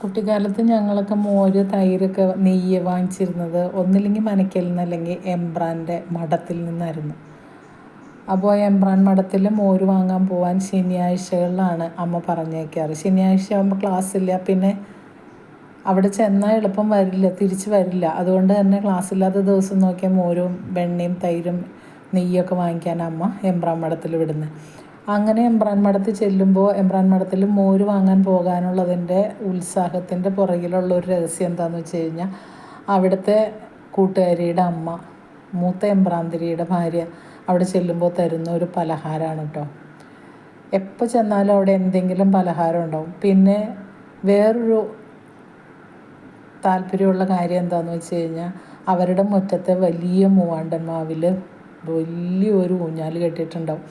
കുട്ടിക്കാലത്ത് ഞങ്ങളൊക്കെ മോര് തൈരൊക്കെ നെയ്യ് വാങ്ങിച്ചിരുന്നത് ഒന്നില്ലെങ്കിൽ മനക്കലിൽ നിന്ന് അല്ലെങ്കിൽ എംബ്രാന്റെ മഠത്തിൽ നിന്നായിരുന്നു. അപ്പോൾ എംബ്രാൻ മഠത്തിൽ മോര് വാങ്ങാൻ പോകാൻ ശനിയാഴ്ചകളിലാണ് അമ്മ പറഞ്ഞേക്കാറ് ശനിയാഴ്ച ആകുമ്പോൾ ക്ലാസ്സില്ല പിന്നെ അവിടെ ചെന്നാൽ എളുപ്പം വരില്ല തിരിച്ച് വരില്ല. അതുകൊണ്ട് തന്നെ ക്ലാസ്സില്ലാത്ത ദിവസം നോക്കിയാൽ മോരും വെണ്ണയും തൈരും നെയ്യൊക്കെ വാങ്ങിക്കാൻ അമ്മ എംബ്രാൻ മഠത്തിൽ വിടുന്നത്. അങ്ങനെ എംബ്രാൻ മഠത്തിൽ ചെല്ലുമ്പോൾ എംബ്രാൻ മഠത്തിൽ മോര് വാങ്ങാൻ പോകാനുള്ളതിന്റെ ഉത്സാഹത്തിന്റെ പുറകിലുള്ള ഒരു രഹസ്യം എന്താണെന്ന് വെച്ച് കഴിഞ്ഞാൽ അവിടുത്തെ കൂട്ടുകാരിയുടെ അമ്മ മൂത്ത എംബ്രാന്തിരിയുടെ ഭാര്യ അവിടെ ചെല്ലുമ്പോൾ തരുന്ന ഒരു പലഹാരമാണ് കേട്ടോ. എപ്പോൾ ചെന്നാലും അവിടെ എന്തെങ്കിലും പലഹാരം ഉണ്ടാവും. പിന്നെ വേറൊരു താല്പര്യമുള്ള കാര്യം എന്താണെന്ന് വെച്ച് കഴിഞ്ഞാൽ അവരുടെ മുറ്റത്തെ വലിയ മൂവാണ്ടൻ മാവിൽ വലിയൊരു ഊഞ്ഞാൽ കെട്ടിയിട്ടുണ്ടാവും.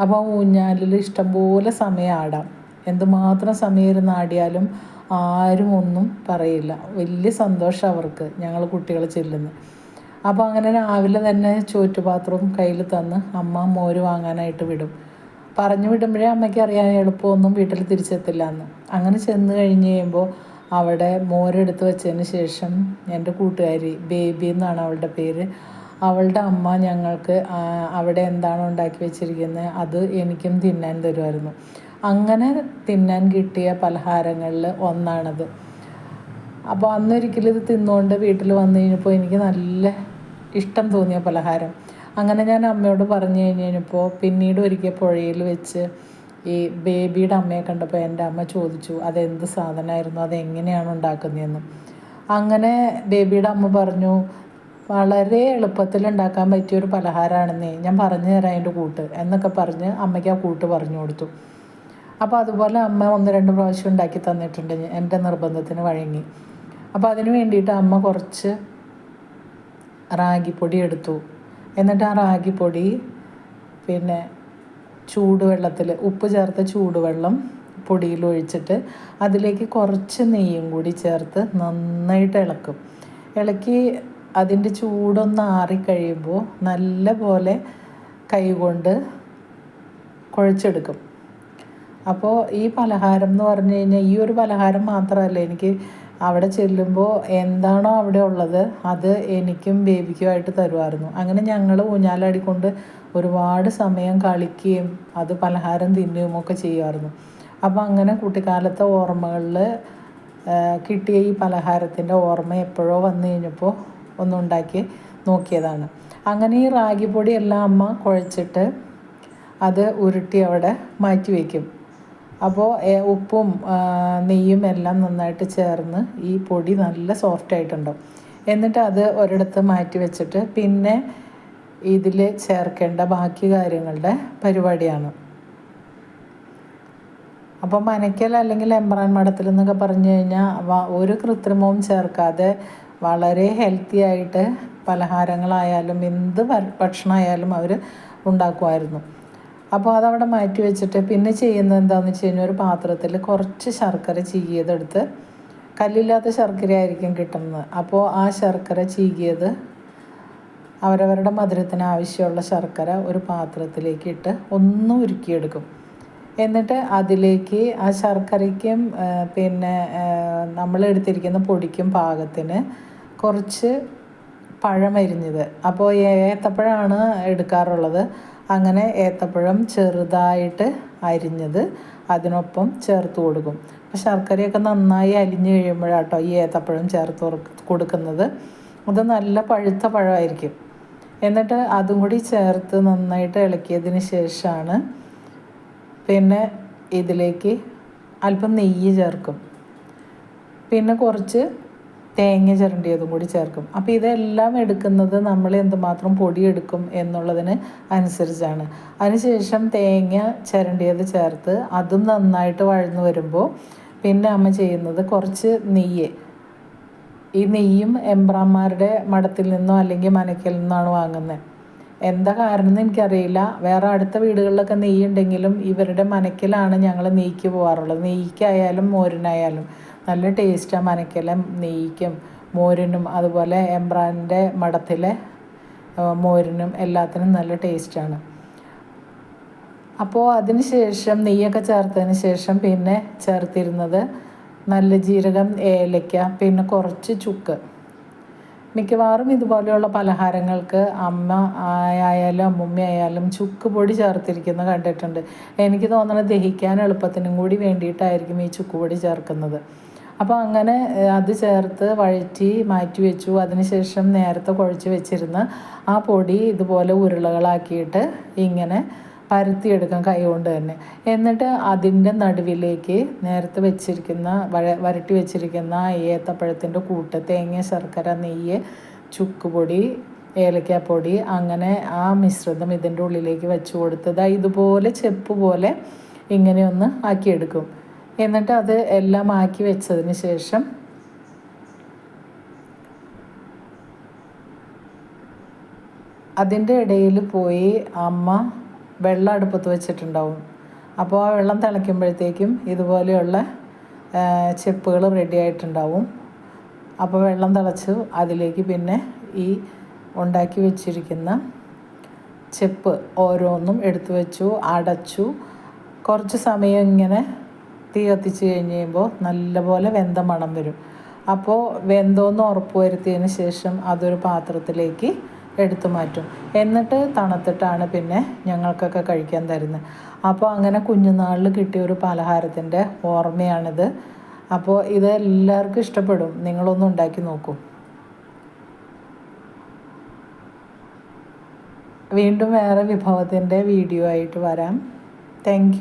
അപ്പോൾ ഊഞ്ഞാലിൽ ഇഷ്ടംപോലെ സമയം ആടാം. എന്തുമാത്രം സമയം ഇരുന്ന് ആടിയാലും ആരും ഒന്നും പറയില്ല. വലിയ സന്തോഷം അവർക്ക് ഞങ്ങൾ കുട്ടികൾ ചെല്ലുന്നു അപ്പോൾ അങ്ങനെ രാവിലെ തന്നെ ചോറ്റുപാത്രവും കയ്യിൽ തന്ന് അമ്മ മോര് വാങ്ങാനായിട്ട് വിടും. പറഞ്ഞു വിടുമ്പോഴേ അമ്മയ്ക്ക് അറിയാൻ എളുപ്പമൊന്നും വീട്ടിൽ തിരിച്ചെത്തില്ല എന്ന് അങ്ങനെ ചെന്ന് കഴിഞ്ഞ് കഴിയുമ്പോൾ അവിടെ മോരെടുത്ത് വെച്ചതിന് ശേഷം എന്റെ കൂട്ടുകാരി ബേബി എന്നാണ് അവളുടെ പേര് അവളുടെ അമ്മ ഞങ്ങൾക്ക് അവിടെ എന്താണോ ഉണ്ടാക്കി വെച്ചിരിക്കുന്നത് അത് എനിക്കും തിന്നാൻ തരുമായിരുന്നു. അങ്ങനെ തിന്നാൻ കിട്ടിയ പലഹാരങ്ങളിൽ ഒന്നാണത്. അപ്പോൾ അന്നൊരിക്കലും ഇത് തിന്നുകൊണ്ട് വീട്ടിൽ വന്നു കഴിഞ്ഞപ്പോൾ എനിക്ക് നല്ല ഇഷ്ടം തോന്നിയ പലഹാരം. അങ്ങനെ ഞാൻ അമ്മയോട് പറഞ്ഞു കഴിഞ്ഞപ്പോൾ പിന്നീട് ഒരിക്കൽ പുഴയിൽ വെച്ച് ഈ ബേബിയുടെ അമ്മയെ കണ്ടപ്പോൾ എന്റെ അമ്മ ചോദിച്ചു അതെന്ത് സാധനമായിരുന്നു? അതെങ്ങനെയാണ് ഉണ്ടാക്കുന്നതെന്ന്? അങ്ങനെ ബേബിയുടെ അമ്മ പറഞ്ഞു വളരെ എളുപ്പത്തിൽ ഉണ്ടാക്കാൻ പറ്റിയ ഒരു പലഹാരമാണെന്നേ ഞാൻ പറഞ്ഞു തരാം അതിന്റെ കൂട്ട് എന്നൊക്കെ പറഞ്ഞ് അമ്മയ്ക്ക് ആ കൂട്ട് പറഞ്ഞു കൊടുത്തു. അപ്പോൾ അതുപോലെ അമ്മ ഒന്ന് രണ്ട് പ്രാവശ്യം ഉണ്ടാക്കി തന്നിട്ടുണ്ട് എന്റെ നിർബന്ധത്തിന് വഴങ്ങി. അപ്പോൾ അതിന് വേണ്ടിയിട്ട് അമ്മ കുറച്ച് റാഗിപ്പൊടി എടുത്തു. എന്നിട്ട് ആ റാഗിപ്പൊടി പിന്നെ ചൂടുവെള്ളത്തിൽ ഉപ്പ് ചേർത്ത ചൂടുവെള്ളം പൊടിയിൽ ഒഴിച്ചിട്ട് അതിലേക്ക് കുറച്ച് നെയ്യും കൂടി ചേർത്ത് നന്നായിട്ട് ഇളക്കും. ഇളക്കി അതിന്റെ ചൂടൊന്ന് ആറിക്കഴിയുമ്പോൾ നല്ല പോലെ കൈകൊണ്ട് കുഴച്ചെടുക്കും. അപ്പോൾ ഈ പലഹാരം എന്ന് പറഞ്ഞു കഴിഞ്ഞാൽ ഈ ഒരു പലഹാരം മാത്രമല്ല എനിക്ക് അവിടെ ചെല്ലുമ്പോൾ എന്താണോ അവിടെ ഉള്ളത് അത് എനിക്കും ബേബിക്കുമായിട്ട് തരുമായിരുന്നു. അങ്ങനെ ഞങ്ങൾ ഊഞ്ഞാലാടിക്കൊണ്ട് ഒരുപാട് സമയം കളിക്കുകയും അത് പലഹാരം തിന്നുകയും ഒക്കെ ചെയ്യുമായിരുന്നു. അപ്പോൾ അങ്ങനെ കുട്ടിക്കാലത്തെ ഓർമ്മകളിൽ കിട്ടിയ ഈ പലഹാരത്തിന്റെ ഓർമ്മ എപ്പോഴോ വന്നു കഴിഞ്ഞപ്പോൾ ഒന്നുണ്ടാക്കി നോക്കിയതാണ്. അങ്ങനെ ഈ റാഗിപ്പൊടി എല്ലാം അമ്മ കുഴച്ചിട്ട് അത് ഉരുട്ടി അവിടെ മാറ്റി വയ്ക്കും അപ്പോൾ ഉപ്പും നെയ്യും എല്ലാം നന്നായിട്ട് ചേർന്ന് ഈ പൊടി നല്ല സോഫ്റ്റ് ആയിട്ടുണ്ടാവും എന്നിട്ട് അത് ഒരിടത്ത് മാറ്റി വെച്ചിട്ട് പിന്നെ ഇതിൽ ചേർക്കേണ്ട ബാക്കി കാര്യങ്ങളുടെ പരിപാടിയാണ്. അപ്പോൾ മനക്കൽ അല്ലെങ്കിൽ എംബ്രാൻ മഠത്തിൽ എന്നൊക്കെ പറഞ്ഞു കഴിഞ്ഞാൽ ഒരു കൃത്രിമവും ചേർക്കാതെ വളരെ ഹെൽത്തി ആയിട്ട് പലഹാരങ്ങളായാലും എന്ത് ഭക്ഷണമായാലും അവർ ഉണ്ടാക്കുമായിരുന്നു. അപ്പോൾ അതവിടെ മാറ്റി വെച്ചിട്ട് പിന്നെ ചെയ്യുന്നത് എന്താണെന്ന് വെച്ച് കഴിഞ്ഞാൽ ഒരു പാത്രത്തിൽ കുറച്ച് ശർക്കര ചീകിയതെടുത്ത് കല്ലില്ലാത്ത ശർക്കര ആയിരിക്കും കിട്ടുന്നത്. അപ്പോൾ ആ ശർക്കര ചീകിയത് അവരവരുടെ മധുരത്തിന് ആവശ്യമുള്ള ശർക്കര ഒരു പാത്രത്തിലേക്ക് ഇട്ട് ഒന്ന് ഉരുക്കിയെടുക്കും. എന്നിട്ട് അതിലേക്ക് ആ ശർക്കരയ്ക്കും പിന്നെ നമ്മൾ എടുത്തിരിക്കുന്ന പൊടിക്കും പാകത്തിന് കുറച്ച് പഴമരിഞ്ഞത് അപ്പോൾ ഏത്തപ്പഴമാണ് എടുക്കാറുള്ളത്. അങ്ങനെ ഏത്തപ്പഴം ചെറുതായിട്ട് അരിഞ്ഞത് അതിനൊപ്പം ചേർത്ത് കൊടുക്കും. അപ്പോൾ ശർക്കരയൊക്കെ നന്നായി അലിഞ്ഞു കഴിയുമ്പോഴാട്ടോ ഈ ഏത്തപ്പഴം ചേർത്ത് കൊടുക്കുന്നത്. അത് നല്ല പഴുത്ത പഴമായിരിക്കും. എന്നിട്ട് അതും കൂടി ചേർത്ത് നന്നായിട്ട് ഇളക്കിയതിന് ശേഷമാണ് പിന്നെ ഇതിലേക്ക് അല്പം നെയ്യ് ചേർക്കും. പിന്നെ കുറച്ച് തേങ്ങ ചിരണ്ടിയതും കൂടി ചേർക്കും. അപ്പോൾ ഇതെല്ലാം എടുക്കുന്നത് നമ്മൾ എന്തുമാത്രം പൊടിയെടുക്കും എന്നുള്ളതിന് അനുസരിച്ചാണ്. അതിനുശേഷം തേങ്ങ ചിരണ്ടിയത് ചേർത്ത് അതും നന്നായിട്ട് വഴന്നു വരുമ്പോൾ പിന്നെ അമ്മ ചെയ്യുന്നത് കുറച്ച് നെയ്യ്. ഈ നെയ്യും എംബ്രാന്മാരുടെ മഠത്തിൽ നിന്നോ അല്ലെങ്കിൽ മനക്കൽ നിന്നാണ് വാങ്ങുന്നത് എന്താ കാരണം എന്ന് എനിക്കറിയില്ല. വേറെ അടുത്ത വീടുകളിലൊക്കെ നെയ്യുണ്ടെങ്കിലും ഇവരുടെ മനക്കിലാണ് ഞങ്ങൾ നെയ്ക്ക് പോകാറുള്ളത് നെയ്ക്കായാലും മോരിനായാലും നല്ല ടേസ്റ്റാണ് മനക്കലെ. നെയ്ക്കും മോരിനും അതുപോലെ എംബ്രാന്റെ മഠത്തിലെ മോരിനും എല്ലാത്തിനും നല്ല ടേസ്റ്റാണ്. അപ്പോൾ അതിന് ശേഷം നെയ്യൊക്കെ ചേർത്തതിന് ശേഷം പിന്നെ ചേർത്തിരുന്നത് നല്ല ജീരകം ഏലയ്ക്ക പിന്നെ കുറച്ച് ചുക്ക്. മിക്കവാറും ഇതുപോലെയുള്ള പലഹാരങ്ങൾക്ക് അമ്മ ആയാലും അമ്മുമ്മ ആയാലും ചുക്ക് പൊടി ചേർത്തിരിക്കുന്ന കണ്ടിട്ടുണ്ട്. എനിക്ക് തോന്നുന്നത് ദഹിക്കാൻ എളുപ്പത്തിനും കൂടി വേണ്ടിയിട്ടായിരിക്കും ഈ ചുക്ക് പൊടി ചേർക്കുന്നത്. അപ്പോൾ അങ്ങനെ അത് ചേർത്ത് വഴറ്റി മാറ്റി വെച്ചു. അതിനുശേഷം നേരത്തെ കുഴച്ച് വെച്ചിരുന്ന ആ പൊടി ഇതുപോലെ ഉരുളകളാക്കിയിട്ട് ഇങ്ങനെ പരത്തിയെടുക്കാം കൈ കൊണ്ട് തന്നെ. എന്നിട്ട് അതിന്റെ നടുവിലേക്ക് നേരത്തെ വെച്ചിരിക്കുന്ന വഴ വരട്ടി വെച്ചിരിക്കുന്ന ഏത്തപ്പഴത്തിന്റെ കൂട്ട് തേങ്ങ ശർക്കര നെയ്യ് ചുക്കുപൊടി ഏലക്കാപ്പൊടി അങ്ങനെ ആ മിശ്രിതം ഇതിന്റെ ഉള്ളിലേക്ക് വെച്ച് കൊടുത്തത് ഇതുപോലെ ചെപ്പ് പോലെ ഇങ്ങനെ ഒന്ന് ആക്കിയെടുക്കും. എന്നിട്ട് അത് എല്ലാം ആക്കി വെച്ചതിന് ശേഷം അതിന്റെ ഇടയിൽ പോയി അമ്മ വെള്ളം അടുപ്പത്ത് വെച്ചിട്ടുണ്ടാവും. അപ്പോൾ ആ വെള്ളം തിളയ്ക്കുമ്പോഴത്തേക്കും ഇതുപോലെയുള്ള ചെപ്പുകൾ റെഡി ആയിട്ടുണ്ടാവും. അപ്പോൾ വെള്ളം തിളച്ച് അതിലേക്ക് പിന്നെ ഈ ഉണ്ടാക്കി വെച്ചിരിക്കുന്ന ചെപ്പ് ഓരോന്നും എടുത്തു വെച്ചു അടച്ചു. കുറച്ച് സമയം ഇങ്ങനെ തീ കത്തിച്ച് കഴിഞ്ഞ് കഴിയുമ്പോൾ നല്ലപോലെ വെന്ത മണം വരും. അപ്പോൾ വെന്തോന്ന് ഉറപ്പ് വരുത്തിയതിന് ശേഷം അതൊരു പാത്രത്തിലേക്ക് എടുത്തു മാറ്റും. എന്നിട്ട് തണുത്തിട്ടാണ് പിന്നെ ഞങ്ങൾക്കൊക്കെ കഴിക്കാൻ തരുന്നത്. അപ്പോൾ അങ്ങനെ കുഞ്ഞുനാളിൽ കിട്ടിയ ഒരു പലഹാരത്തിന്റെ ഓർമ്മയാണിത്. അപ്പോൾ ഇത് എല്ലാവർക്കും ഇഷ്ടപ്പെടും. നിങ്ങളൊന്ന് ഉണ്ടാക്കി നോക്കൂ. വീണ്ടും വേറെ വിഭവത്തിന്റെ വീഡിയോ ആയിട്ട് വരാം. താങ്ക്